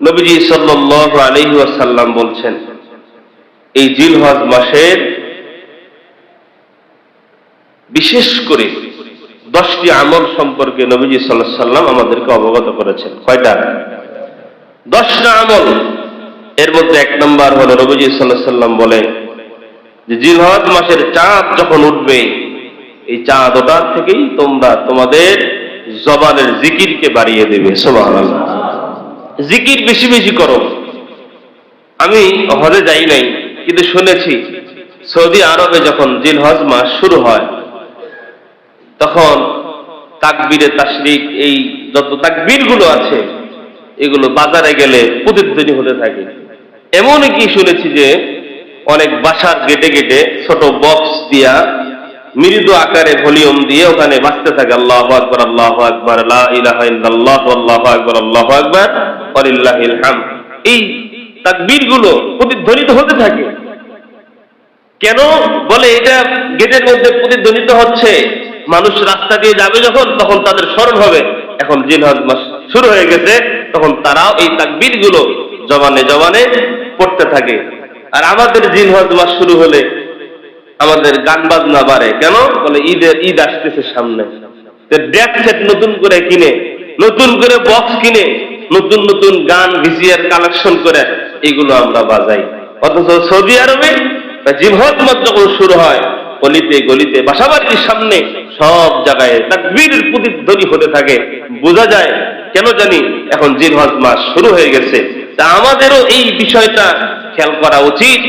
নবীজি সাল্লাল্লাহু আলাইহি ওয়াসাল্লাম বলছেন, এই জিলহজ মাসের বিশেষ করে দশটি আমল সম্পর্কে নবীজি সাল্লাহ সাল্লাম আমাদেরকে অবগত করেছেন। কয়টা? দশটা আমল। এর মধ্যে এক নম্বর হলো নবীজি সাল্লাহ সাল্লাম বলে যে জিলহজ মাসের চাঁদ যখন উঠবে, এই চাঁদ ওঠার থেকেই তোমরা তোমাদের জবানের জিকিরকে বাড়িয়ে দেবে। সুবহানাল্লাহ। জিকির বেশি বেশি করো। আমি হজে যাই নাই, কিন্তু শুনেছি সৌদি আরবে যখন জিলহজ মাস শুরু হয়, তখন তাকবীরে তাসরিক এই যত তাকবীরগুলো আছে, এগুলো বাজারে গেলে প্রতিধ্বনি হতে থাকে। এমন কি শুনেছি যে অনেক বাসার গেটে গেটে ছোট বক্স দিয়া মৃদু আকারে ভলিউম দিয়ে ওখানে বাঁচতে থাকে। আল্লাহ আকবর আল্লাহ আকবর আল্লাহু আকবর আল্লাহু আকবর হামদ। এই তাকবীরগুলো প্রতিধ্বনিত হতে থাকে। কেন বলে এটা গেটের মধ্যে প্রতিধ্বনিত হচ্ছে? মানুষ রাস্তা দিয়ে যাবে যখন, তখন তাদের স্মরণ হবে। এখন মাস শুরু হয়ে গেছে, তখন তারাও এই তাকবীরগুলো জবানে জবানে পড়তে থাকে। আর আমাদের জিলহজ মাস শুরু হলে আমাদের গান বাজনা বাড়ে। কেন? বলে ঈদের, ঈদ আসতেছে সামনে। সেট নতুন করে কিনে, নতুন করে বক্স কিনে, নতুন নতুন গান ভিজিয়ার কালেকশন করে এগুলো আমরা বাজাই। অথচ সৌদি আরবে জিভত যখন শুরু হয়, গলিতে গলিতে, বাসাবাড়ির সামনে সব জায়গায় তার তাকবীরের প্রতিধ্বনি হতে থাকে। বোঝা যায়, কেন জানি এখন জিলহজ মাস শুরু হয়ে গেছে। তা আমাদেরও এই বিষয়টা খেয়াল করা উচিত।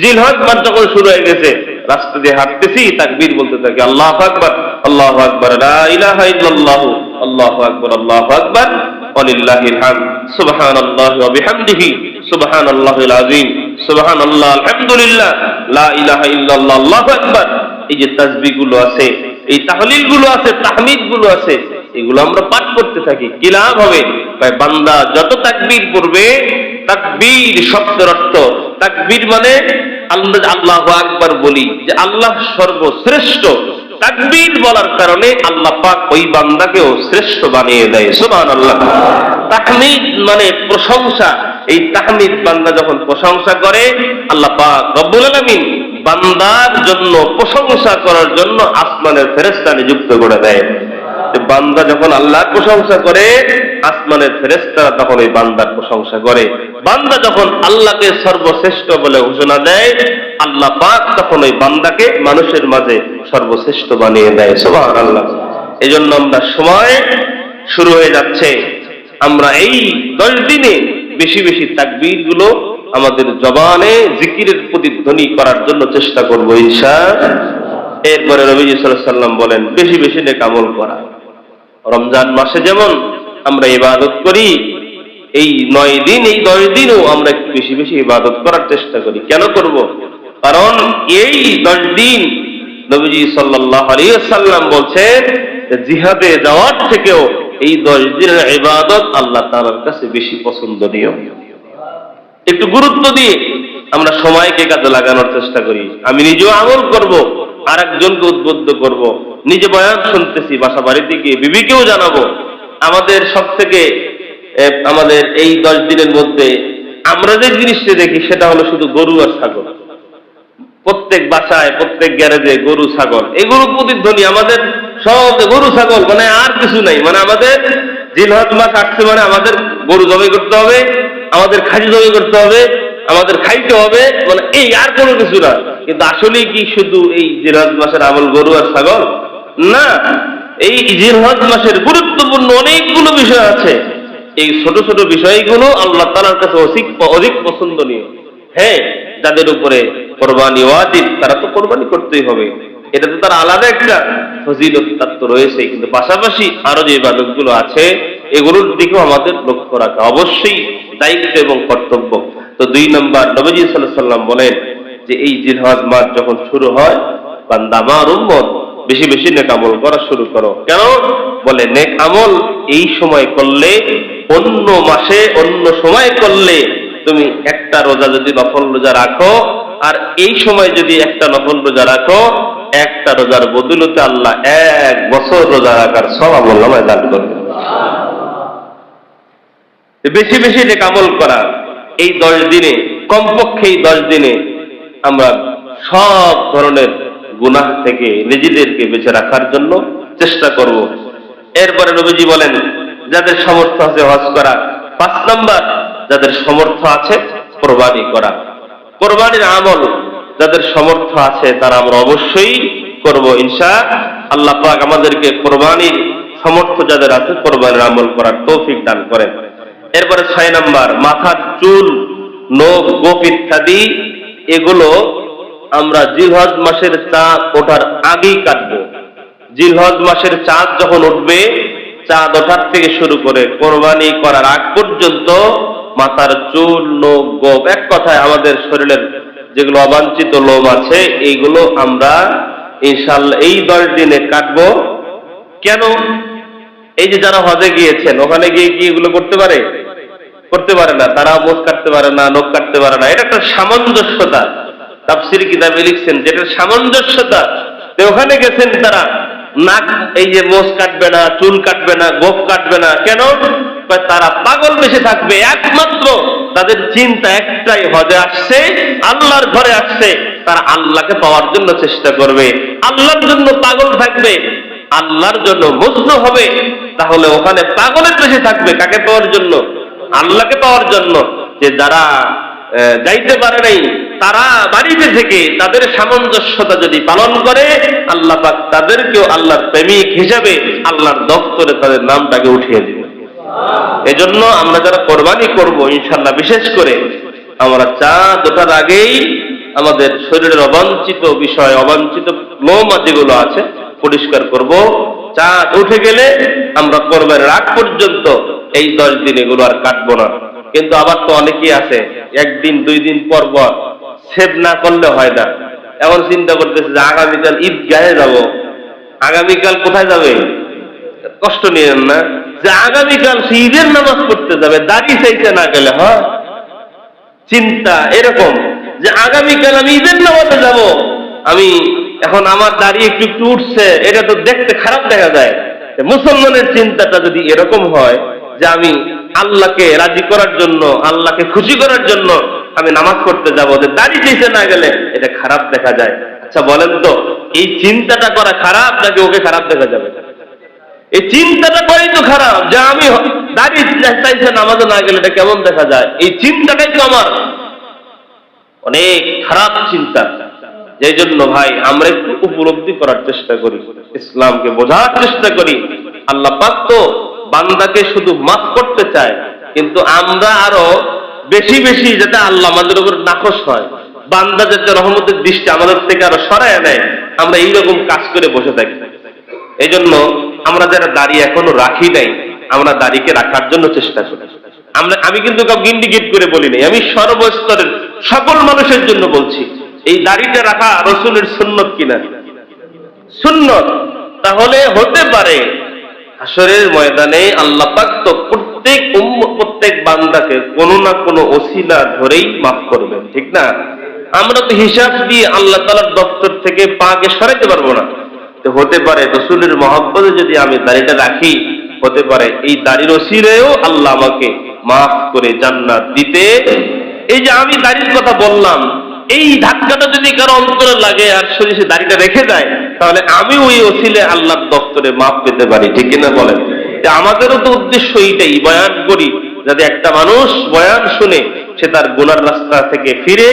জিলহজ মাস যখন শুরু হয়ে গেছে। রাস্তা দিয়ে হাঁটতেছি, তাকবীর বলতে থাকি, আল্লাহ আকবার আল্লাহ আকবার, লা ইলাহা ইল্লাল্লাহু, আল্লাহু আকবার আল্লাহু আকবার, ওয়ালিল্লাহিল হামদ, সুবহানাল্লাহি ওয়া বিহামদিহি, সুবহানাল্লাহিল আযীম, সুবহানাল্লাহ, আলহামদুলিল্লাহ, লা ইলাহা ইল্লাল্লাহ, আল্লাহু এই যে তাসবিহগুলো আছে, এই তাহলিলগুলো আছে আছে, এগুলো আমরা পাঠ করতে থাকি, কি লাভ হবে? ভাই বান্দা যত তাকবীর করবে তাকবীর শব্দের অর্থ তাকবীর মানে আল্লাহ আল্লাহ আকবার বলি যে আল্লাহ সর্বশ্রেষ্ঠ। তাকবীর বলার কারণে আল্লাহ পাক ওই বান্দাকেও শ্রেষ্ঠ বানিয়ে দেয়। সুবহানাল্লাহ। তাহমিদ মানে প্রশংসা। এই তাহমিদ বান্দা যখন প্রশংসা করে, আল্লাহ পাক রব্বুল আলামিন বান্দার জন্য প্রশংসা করার জন্য আসমানের ফেরেশতা নিযুক্ত করে দেয়। যে বান্দা যখন আল্লাহর প্রশংসা করে, আসমানের ফেরেস্তারা তখন ওই বান্দার প্রশংসা করে। বান্দা যখন আল্লাহকে সর্বশ্রেষ্ঠ বলে ঘোষণা দেয়, আল্লাহ পাক তখন ওই বান্দাকে মানুষের মাঝে সর্বশ্রেষ্ঠ বানিয়ে দেয়। সোহান আল্লাহ এই জন্য আমরা সময় শুরু হয়ে যাচ্ছে। আমরা এই দশ দিনে বেশি বেশি তাকবীরগুলো আমাদের জবানে জিকিরের প্রতিধ্বনি করার জন্য চেষ্টা করব ইনশা। এরপরে রবিজি সাল্লাম বলেন, বেশি বেশি নেক আমল করা। রমজান মাসে যেমন আমরা ইবাদত করি, এই নয় দিন, এই দশ দিনও আমরা একটু বেশি বেশি ইবাদত করার চেষ্টা করি। কেন করব? কারণ এই দশ দিন নবীজি সাল্লাহ আলিয়াল্লাম বলছেন জিহাদে যাওয়ার থেকেও এই দশ দিনের ইবাদত আল্লাহ তাআলার কাছে বেশি পছন্দনীয়। একটু গুরুত্ব দিয়ে আমরা সময়কে কাজে লাগানোর চেষ্টা করি। আমি নিজেও আমল করব আর একজনকে উদ্বুদ্ধ করব। নিজে বয়ান শুনতেছি বাসা বাড়িতে গিয়ে বিবিকেও জানাব, আমাদের সব থেকে আমাদের এই দশ দিনের মধ্যে আমরা যে জিনিসটা দেখি, সেটা হলো শুধু গরু আর ছাগল। প্রত্যেক বাসায়, প্রত্যেক গ্যারেজে গরু, ছাগল। এগুলো প্রতিধ্বনি আমাদের সব গরু, ছাগল মানে আর কিছু নাই। মানে আমাদের জিলহত মাস আসছে মানে আমাদের গরু জবাই করতে হবে, আমাদের খাসি জবাই করতে হবে, আমাদের খাইতে হবে মানে এই আর কোনো কিছু না। কিন্তু আসলে কি শুধু এই জিলহজ মাসের আমল গরু আর ছাগল? না, এই জিলহজ মাসের গুরুত্বপূর্ণ অনেকগুলো বিষয় আছে। এই ছোট ছোট বিষয়গুলো আল্লাহ তালার কাছে অধিক অধিক পছন্দনীয়। হ্যাঁ যাদের উপরে কোরবানি ওয়াজিব, তারা তো কোরবানি করতেই হবে। এটা তো তার আলাদা একটা ফজিলত রয়েছে। কিন্তু পাশাপাশি আরও যে ইবাদতগুলো আছে, এগুলোর দিকেও আমাদের লক্ষ্য রাখা অবশ্যই দায়িত্ব এবং কর্তব্য। তো দুই নম্বর, নবজি সাল্লাহ সাল্লাম বলেন যে, এই জিলহজ মাস যখন শুরু হয়, বান্দা আমার বেশি বেশি নেক আমল করা শুরু করো। কেন? বলে, নেক আমল এই সময় করলে, অন্য মাসে অন্য সময় করলে তুমি একটা রোজা যদি নফল রোজা রাখো, আর এই সময় যদি একটা নফল রোজা রাখো, একটা রোজার বদলতে আল্লাহ এক বছর রোজা রাখার সব আমল নামায় দান করবে। বেশি বেশি নেক আমল করা, এই দশ দিনে, কমপক্ষে এই দশ দিনে আমরা সব ধরনের গুনাহ থেকে নিজেদেরকে বেঁচে রাখার জন্য চেষ্টা করব। এরপরে নবীজি বলেন, যাদের সামর্থ্য আছে হজ করা। পাঁচ নাম্বার, যাদের সামর্থ্য আছে কোরবানি করা। কোরবানির আমল, যাদের সামর্থ্য আছে তারা আমরা অবশ্যই করব ইনশা আল্লাহ পাক আমাদেরকে কোরবানির সামর্থ্য যাদের আছে কোরবানির আমল করার তৌফিক দান করেন। এরপরে ছয় নাম্বার, মাথার চুল, নখ, গোপ ইত্যাদি, এগুলো আমরা জিলহজ মাসের চাঁদ ওঠার আগেই কাটবো। জিলহজ মাসের চাঁদ যখন উঠবে, চাঁদ ওঠার থেকে শুরু করে কোরবানি করার আগ পর্যন্ত মাথার চুল নখ গোপ এক কথায় আমাদের শরীরের যেগুলো অবাঞ্ছিত লোম আছে, এইগুলো আমরা ইনশাল্লাহ এই দশ দিনে কাটবো। কেন? এই যে যারা হজে গিয়েছেন, ওখানে গিয়ে কি এগুলো করতে পারে? করতে পারে না। তারা মুখ কাটতে পারে না, নখ কাটতে পারে না। এটা একটা সামঞ্জস্যতা। তাফসির কিতাবে লিখছেন যেটা সামঞ্জস্যতা ওখানে গেছেন তারা, নাক, এই যে মোষ কাটবে না, চুল কাটবে না গোপ কাটবে না, কেন? তারা পাগল বেশি থাকবে, একমাত্র তাদের চিন্তা একটাই, হজে আসছে, আল্লাহর ঘরে আসছে, তারা আল্লাহকে পাওয়ার জন্য চেষ্টা করবে, আল্লাহর জন্য পাগল থাকবে, আল্লাহর জন্য মগ্ন হবে, তাহলে ওখানে পাগলের বেশি থাকবে, কাকে পাওয়ার জন্য? আল্লাহকে পাওয়ার জন্য, যে যারা যাইতে পারে নাই তারা বাড়িতে থেকে তাদের সামঞ্জস্যতা যদি পালন করে, আল্লাহ তাদেরকেও আল্লাহর প্রেমিক হিসাবে আল্লাহর দপ্তরে তাদের নামটাকে উঠিয়ে দিবে এজন্য আমরা যারা কোরবানি করব ইনশাল্লাহ বিশেষ করে আমরা চা দুটার আগেই আমাদের শরীরের অবাঞ্ছিত বিষয়, অবাঞ্ছিত লোমা যেগুলো আছে, পরিষ্কার করব। চাঁদ উঠে গেলে আমরা কোরবানির আগ পর্যন্ত এই দশ দিন এগুলো আর কাটবো না। কিন্তু আবার তো অনেকেই আছে, একদিন, দুই দিন পর পর সেভ না করলে হয় না। এখন চিন্তা করতেছে যে আগামীকাল ঈদ গায়ে যাব। আগামীকাল কোথায় যাবে? কষ্ট নিয়েন না। যে আগামীকাল সে ঈদের নামাজ পড়তে যাবে, দাড়ি চাইতে না গেলে হয়। চিন্তা এরকম যে আগামীকাল আমি ঈদের নামাজে যাব। আমি এখন আমার দাড়ি একটু একটু উঠছে, এটা তো দেখতে খারাপ দেখা যায়। মুসলমানের চিন্তাটা যদি এরকম হয় যে আমি আল্লাহকে রাজি করার জন্য, আল্লাহকে খুশি করার জন্য আমি নামাজ পড়তে যাব, যে দাড়ি চাইতে না গেলে এটা খারাপ দেখা যায়। আচ্ছা বলেন তো, এই চিন্তাটা করা খারাপ নাকি ওকে খারাপ দেখা যাবে? এই চিন্তাটা করেই তো খারাপ, যে আমি দাঁড়িয়ে চাইছে নামাজে না গেলে এটা কেমন দেখা যায়? এই চিন্তাটাই তো আমার। অনেক খারাপ চিন্তা। এই জন্য ভাই, আমরা একটু উপলব্ধি করার চেষ্টা করি, ইসলামকে বোঝার চেষ্টা করি। আল্লাহ পাক তো বান্দাকে শুধু মাফ করতে চায়, কিন্তু আমরা আরও বেশি বেশি যাতে আল্লাহ আমাদের উপর নাকশ হয়। বান্দা যাতে রহমতের দৃষ্টি আমাদের থেকে আরও সরায় নেয়, আমরা এইরকম কাজ করে বসে থাকি। এই জন্য আমরা যারা দাড়ি এখনও রাখি নাই, আমরা দাড়িকে রাখার জন্য চেষ্টা করি। আমরা আমি কিন্তু কাউকে ইন্ডিকেট করে বলি নাই, আমি সর্বস্তরের সকল মানুষের জন্য বলছি, এই দাড়িটা রাখা রসুলের সুন্নত কিনা? সুন্নত। তাহলে হতে পারে আসরের ময়দানে আল্লাহ পাক তো প্রত্যেক প্রত্যেক বান্দাকে কোনো না কোনো ওসিলা ধরেই মাফ করবেন ঠিক না? আমরা তো হিসাব দিয়ে আল্লাহ তালার দপ্তর থেকে পাকে সরাইতে পারব না। হতে পারে রসুলের মহব্বতে যদি আমি দাড়িটা রাখি, হতে পারে এই দাড়ির ওসিরেও আল্লাহ আমাকে মাফ করে জান্নাত দিতে। এই যে আমি দাড়ির কথা বললাম, এই ধাক্কাটা যদি কারও অন্তরে লাগে আর শরীর সে দাড়িটা রেখে দেয়, তাহলে আমি ওই অসিলে আল্লাহর দপ্তরে মাফ পেতে পারি, ঠিক কিনা বলেন? আমাদেরও তো উদ্দেশ্য এইটাই, বয়ান করি যাতে একটা মানুষ বয়ান শুনে সে তার গুনার রাস্তা থেকে ফিরে,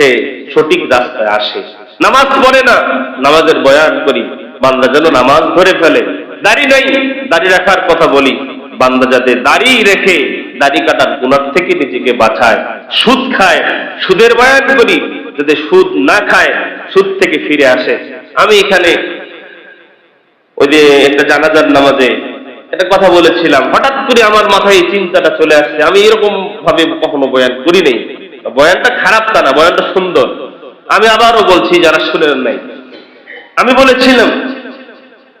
সে সঠিক রাস্তায় আসে। নামাজ পড়ে না, নামাজের বয়ান করি। বান্দা যেন নামাজ ধরে ফেলে। দাড়ি নাই, দাড়ি রাখার কথা বলি। বান্দা যাতে দাড়ি রেখে দাড়ি কাটার গুণার থেকে নিজেকে বাঁচায়। সুদ খায়, সুদের বয়ান করি। যাতে সুদ না খায়, সুদ থেকে ফিরে আসে। আমি এখানে ওই যে একটা জানাজার নামাজে একটা কথা বলেছিলাম, হঠাৎ করে আমার মাথায় এই চিন্তাটা চলে আসছে। আমি এরকম ভাবে কখনো বয়ান করি নেই। বয়ানটা খারাপ তা না, বয়ানটা সুন্দর। আমি আবারও বলছি, যারা শুনেন নাই, আমি বলেছিলাম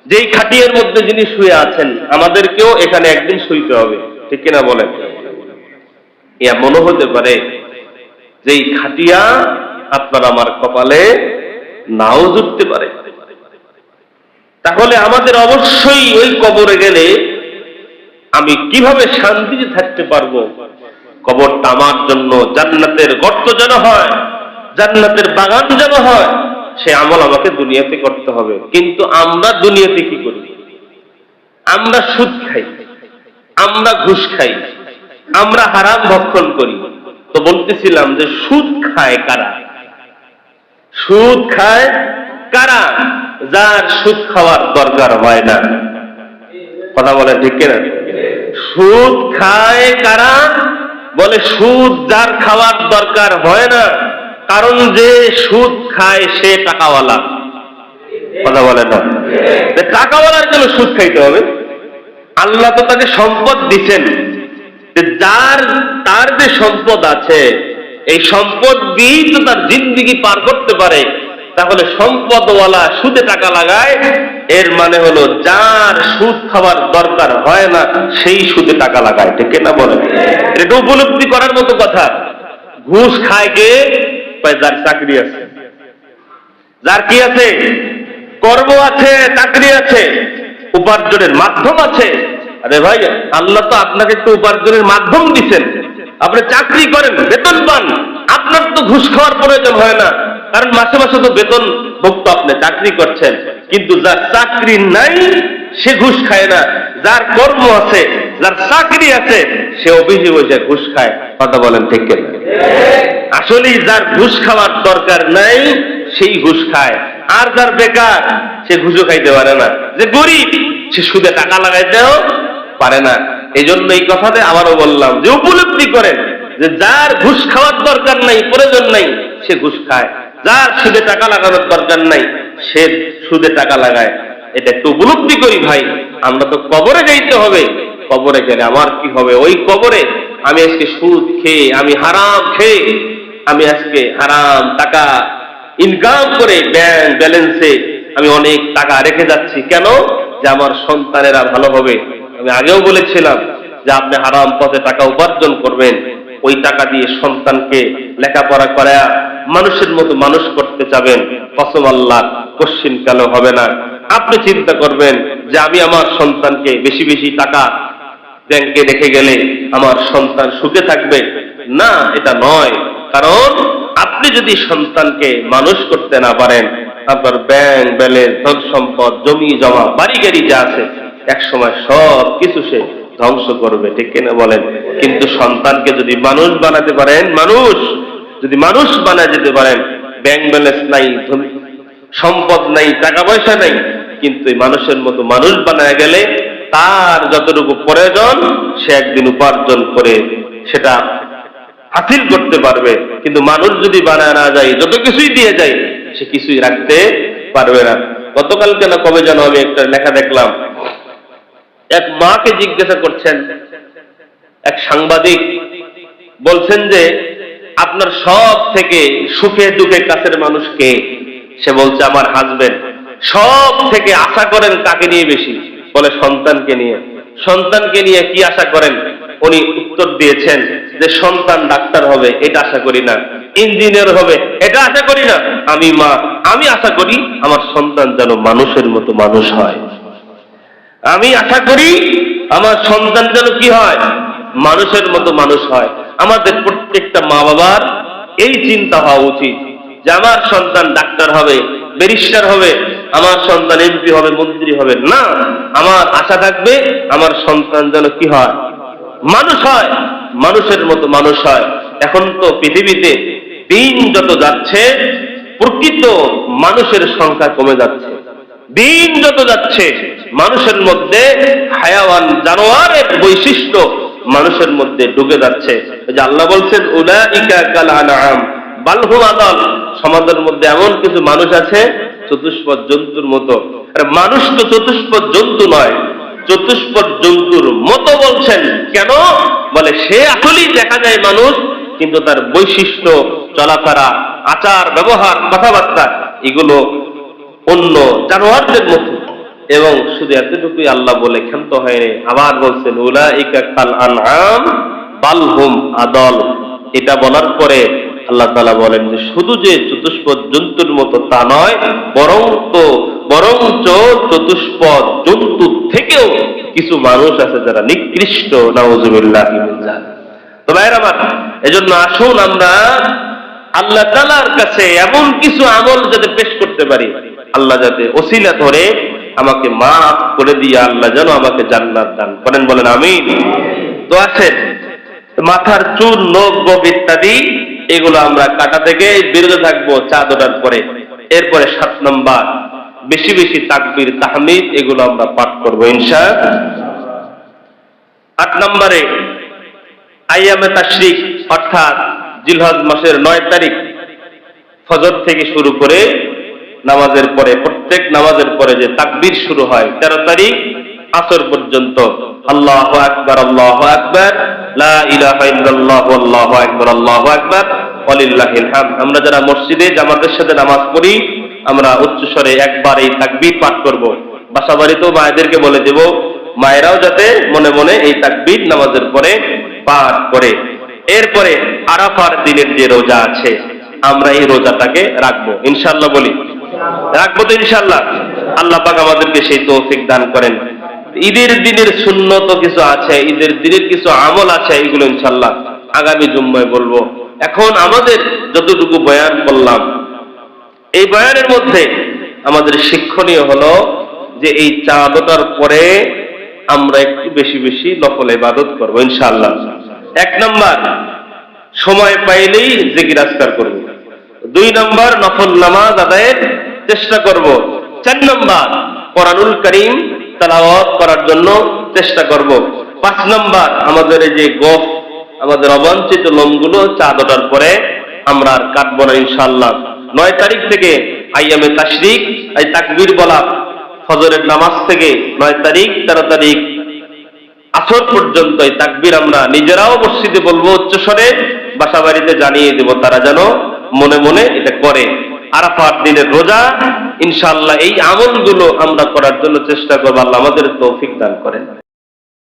যে এই খাটিয়ার মধ্যে যিনি শুয়ে আছেন, আমাদেরকেও এখানে একদিন শুইতে হবে। ঠিক কিনা বলেন? এমনও হতে পারে যে এই খাটিয়া আপনার আমার কপালে নাও জুটতে পারে। তাহলে আমাদের অবশ্যই ওই কবরে গেলে আমি কীভাবে শান্তিতে থাকতে পারব? কবরটা আমার জন্য জান্নাতের গর্ত যেন হয়, জান্নাতের বাগান যেন হয়, সে আমল আমাকে দুনিয়াতে করতে হবে। কিন্তু আমরা দুনিয়াতে কি করি? আমরা সুদ খাই, আমরা ঘুষ খাই, আমরা হারাম ভক্ষণ করি। তো বলতেছিলাম যে সুদ খায় কারা? সুদ খায় কারা? যার সুদ খাওয়ার দরকার হয় না। কথা বলে ঠিক কিনা? সুদ খায় কারা? বলে সুদ যার খাওয়ার দরকার হয় না কারণ যে সুদ খায় সে টাকাওয়ালা। কথা বলে না? টাকাওয়ালার জন্য সুদ খাইতে হবে। আল্লাহ তো তাকে সম্পদ দিচ্ছেন। যে যার তার যে সম্পদ আছে এই সম্পদ দিয়েই তো তার জিন্দিগি পার করতে পারে। তাহলে সম্পদওয়ালা সুদে টাকা লাগায়, এর মানে হলো যার সুদ খাবার দরকার হয় না, সেই সুদে টাকা লাগায়। ঠিক না বলে এটা উপলব্ধি করার মতো কথা। ঘুষ খায় কে? যার চাকরি আছে। যার কি আছে? কর্ম আছে, চাকরি আছে, উপার্জনের মাধ্যম আছে। আরে ভাই, আল্লাহ তো আপনাকে একটু উপার্জনের মাধ্যম দিচ্ছেন। আপনি চাকরি করেন, বেতন পান। আপনার তো ঘুষ খাওয়ার প্রয়োজন হয় না। কারণ মাসে মাসে তো বেতন ভুক্ত আপনি, চাকরি করছেন। কিন্তু যার চাকরি নাই, সে ঘুষ খায় না। যার কর্ম আছে, যার চাকরি আছে, সে অভিযোগ হয়েছে ঘুষ খায়। কথা বলেন ঠিক কিনা? আসলেই যার ঘুষ খাওয়ার দরকার নাই, সেই ঘুষ খায়। আর যার বেকার, সে ঘুষও খাইতে পারে না। যে গরিব, সে সুদে টাকা লাগাইতেও পারে না। এই জন্য এই কথাতে আবারও বললাম যে, উপলব্ধি করেন যে, যার ঘুষ খাওয়ার দরকার নাই, প্রয়োজন নাই, সে ঘুষ খায়। যার সুদে টাকা লাগানোর দরকার নাই, সে সুদে টাকা লাগায়। এটা একটু উপলব্ধি করি ভাই, আমরা তো কবরে যাইতে হবে। কবরে গেলে আমার কি হবে? ওই কবরে আমি আজকে সুদ খেয়ে, আমি হারাম খেয়ে, আমি আজকে হারাম টাকা ইনকাম করে ব্যাংক ব্যালেন্সে আমি অনেক টাকা রেখে যাচ্ছি। কেন? যে আমার সন্তানেরা ভালো হবে। আমি আগেও বলেছিলাম যে আপনি হারাম পথে টাকা উপার্জন করবেন। ওই টাকা দিয়ে সন্তানকে লেখাপড়া করা মানুষের মতো মানুষ করতে চাবেন, কসম আল্লাহ, কোশ্চিন কেন হবে না। আপনি চিন্তা করবেন যে আমি আমার সন্তানকে বেশি বেশি টাকা ব্যাংকে রেখে গেলে আমার সন্তান সুখে থাকবে? না, এটা নয়। কারণ আপনি যদি সন্তানকে মানুষ করতে না পারেন, আপনার ব্যাংক ব্যালেন্স ধন সম্পদ জমি জমা, বাড়ি গাড়ি যা আছে এক সময় সব কিছু সে ধ্বংস করবে, ঠিক কিনা বলেন? কিন্তু সন্তানকে যদি মানুষ বানাতে পারেন, মানুষ, যদি মানুষ বানা যেতে পারেন ব্যাংক ব্যালেন্স নাই সম্পদ নাই, টাকা পয়সা নাই, কিন্তু মানুষের মতো মানুষ বানায় গেলে তার যতটুকু প্রয়োজন, সে একদিন উপার্জন করে সেটা হাসিল করতে পারবে। কিন্তু মানুষ যদি বানায় না যায়, যত কিছুই দিয়ে যায়, সে কিছুই রাখতে পারবে না। গতকালকে না কবে যেন আমি একটা লেখা দেখলাম এক মাকে জিজ্ঞাসা করছেন, এক সাংবাদিক বলছেন যে, আপনার সব থেকে সুখে দুঃখে কাছের মানুষ কে? সে বলছে, আমার হাজবেন্ড সব থেকে আশা করেন কাকে নিয়ে বেশি? বলে, সন্তানকে নিয়ে। সন্তানকে নিয়ে কি আশা করেন? উনি উত্তর দিয়েছেন যে, সন্তান ডাক্তার হবে, এটা আশা করি না। ইঞ্জিনিয়ার হবে, এটা আশা করি না। আমি মা, আমি আশা করি আমার সন্তান যেন মানুষের মতো মানুষ হয়। আমি আশা করি আমার সন্তান যেন কি হয়? মানুষের মতো মানুষ হয়। আমাদের প্রত্যেকটা মা বাবার এই চিন্তা হওয়া উচিত যে আমার সন্তান ডাক্তার হবে, ব্যারিস্টার হবে, আমার সন্তান এমপি হবে, মন্ত্রী হবে। না, আমার আশা থাকবে আমার সন্তান যেন কি হয়? মানুষ হয়, মানুষের মতো মানুষ হয়। এখন তো পৃথিবীতে দিন যত যাচ্ছে, প্রকৃত মানুষের সংখ্যা কমে যাচ্ছে। দিন যত যাচ্ছে, মানুষের মধ্যে হায়াওয়ান জানোয়ারের বৈশিষ্ট্য মানুষের মধ্যে ঢুকে যাচ্ছে। যে আল্লাহ বলছেন, উলাইকা কাল আনআম বালহুম আদল সমাজের মধ্যে এমন কিছু মানুষ আছে, চতুষ্পদ জন্তুর মতো। আর মানুষ তো চতুষ্পদ জন্তু নয়, চতুষ্পদ জন্তুর মতো বলছেন। কেন? বলে, সে আসলেই দেখা যায় মানুষ, কিন্তু তার বৈশিষ্ট্য, চলাফেরা, আচার, ব্যবহার, কথাবার্তা, এগুলো অন্য জানোয়ারদের মতো। এবং শুধু এতটুকুই আল্লাহ বলে ক্ষান্ত হয়নি। আবার বলছেন উলা কাল আনআম বালহুম আদল। এটা বলার পরে আল্লাহ তালা বলেন যে, শুধু যে চতুষ্পদ জন্তুর মতো তা নয়, বরং তো, বরঞ্চ চতুষ্পদ জন্তু থেকেও কিছু মানুষ আছে যারা নিকৃষ্ট, নাউজুবিল্লাহ তো ভাইয়ের আমার, এজন্য আসুন আমরা আল্লাহ তালার কাছে এমন কিছু আমল যাতে পেশ করতে পারি। আল্লাহ যাতে ওসিলা ধরে আমাকে মাফ করে দিয়ে আল্লাহ যেন আমাকে জান্নাত দান করেন বলেন আমি তো আছেন মাথার চুল নখ গোপ ইত্যাদি, এগুলো আমরা কাটা থেকে বিরত থাকব চাঁদ ওঠার পরে। এরপরে সাত নম্বর, বেশি বেশি তাকবির, তাহমিদ, এগুলো আমরা পাঠ করব ইনশা আট নম্বরে আইয়ামে তাশরিক, অর্থাৎ জিলহজ মাসের নয় তারিখ, ফজর থেকে শুরু করে নামাজের পরে, প্রত্যেক নামাজের পরে যে তাকবীর শুরু হয়, তেরো তারিখ আসর পর্যন্ত আল্লাহ আকবার আল্লাহ আকবার আমরা যারা মসজিদে, জামাতের সাথে নামাজ পড়ি, আমরা উচ্চস্বরে একবার এই তাকবীর পাঠ করব। বাসা বাড়িতেও মায়েদেরকে বলে দেব, মায়েরাও যাতে মনে মনে এই তাকবির নামাজের পরে পাঠ করে। এরপরে আরাফার দিনের যে রোজা আছে, আমরা এই রোজাটাকে রাখব। ইনশাল্লাহ বলি রাখব তো ইনশাল্লাহ আল্লাহ পাক আমাদেরকে সেই তৌফিক দান করেন। ঈদের দিনের শূন্যত কিছু আছে, ঈদের দিনের কিছু আমল আছে, এগুলো ইনশাল্লাহ আগামী জুম্মায় বলব। এখন আমাদের যতটুকু বয়ান করলাম, এই বয়ানের মধ্যে আমাদের শিক্ষণীয় হলো যে এই চাঁদটার পরে আমরা একটু বেশি বেশি নফল ইবাদত করব ইনশাআল্লাহ। এক নাম্বার, সময় পাইলেই জিকির আজকার করব। দুই নম্বর নফল নামাজ আদায়ের চেষ্টা করব। চার নম্বর কোরআনুল করিম তালাওয়াত করার জন্য চেষ্টা করব। পাঁচ নম্বর আমাদের এই যে গোফ, আমাদের অবাঞ্ছিত লোমগুলো চাঁদ ওঠার পরে আমরা আর কাটবো না ইনশাল্লাহ নয় তারিখ থেকে আইয়ামে তাশরিক, এই তাকবির বলা ফজরের নামাজ থেকে নয় তারিখ, তেরো তারিখ আসর পর্যন্ত এই তাকবির আমরা নিজেরাও মসজিদে বলব, উচ্চস্বরে বাসা বাড়িতে জানিয়ে দেব, তারা যেন মনে মনে এটা করে। আরাফার দিনের রোজা ইনশাল্লাহ এই আমলগুলো আমরা করার জন্য চেষ্টা করব। আল্লাহ আমাদের তৌফিক দান করেন।